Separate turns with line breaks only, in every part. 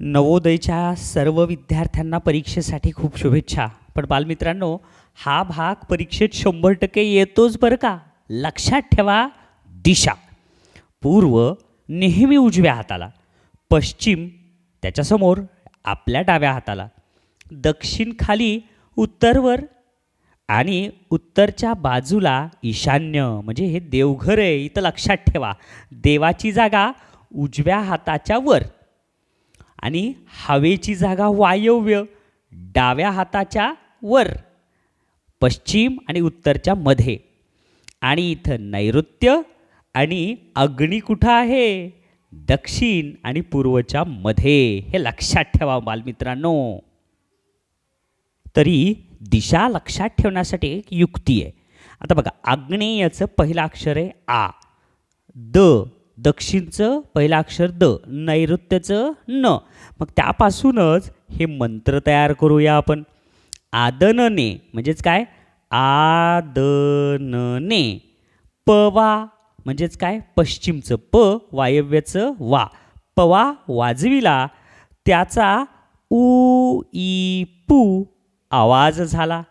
नवोदयच्या सर्व विद्यार्थ्यांना परीक्षेसाठी खूप शुभेच्छा. पण बालमित्रांनो हा भाग परीक्षेत शंभर टक्के येतोच बरं का? लक्षात ठेवा दिशा. पूर्व नेहमी उजव्या हाताला पश्चिम त्याच्यासमोर आपल्या डाव्या हाताला दक्षिण खाली उत्तरवर आणि उत्तरच्या बाजूला ईशान्य म्हणजे हे देवघर आहे इथं लक्षात ठेवा. देवाची जागा उजव्या हाताच्या वर. आणि हवेची जागा वायव्य डाव्या हाताच्या वर पश्चिम आणि उत्तरच्या मध्ये. आणि इथं नैऋत्य आणि अग्नी कुठं आहे? दक्षिण आणि पूर्वच्या मध्ये. हे लक्षात ठेवा बालमित्रांनो. तरी दिशा लक्षात ठेवण्यासाठी एक युक्ती आहे. आता बघा आग्नेयाचं पहिलं अक्षर आहे आ. द. दक्षिणचं पहिलं अक्षर द नैऋत्यचं न. मग त्यापासूनच हे मंत्र तयार करूया आपण. आदनने म्हणजेच काय? आदनने. पवा म्हणजेच काय? पश्चिमचं प वायव्याचं वा. पवा वाजविला त्याचा उ ई पू आवाज झाला.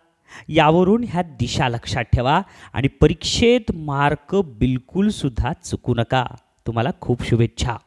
यावरून ह्या दिशा लक्षात ठेवा आणि परीक्षेत मार्क बिलकुलसुद्धा चुकू नका. तुम्हाला खूप शुभेच्छा.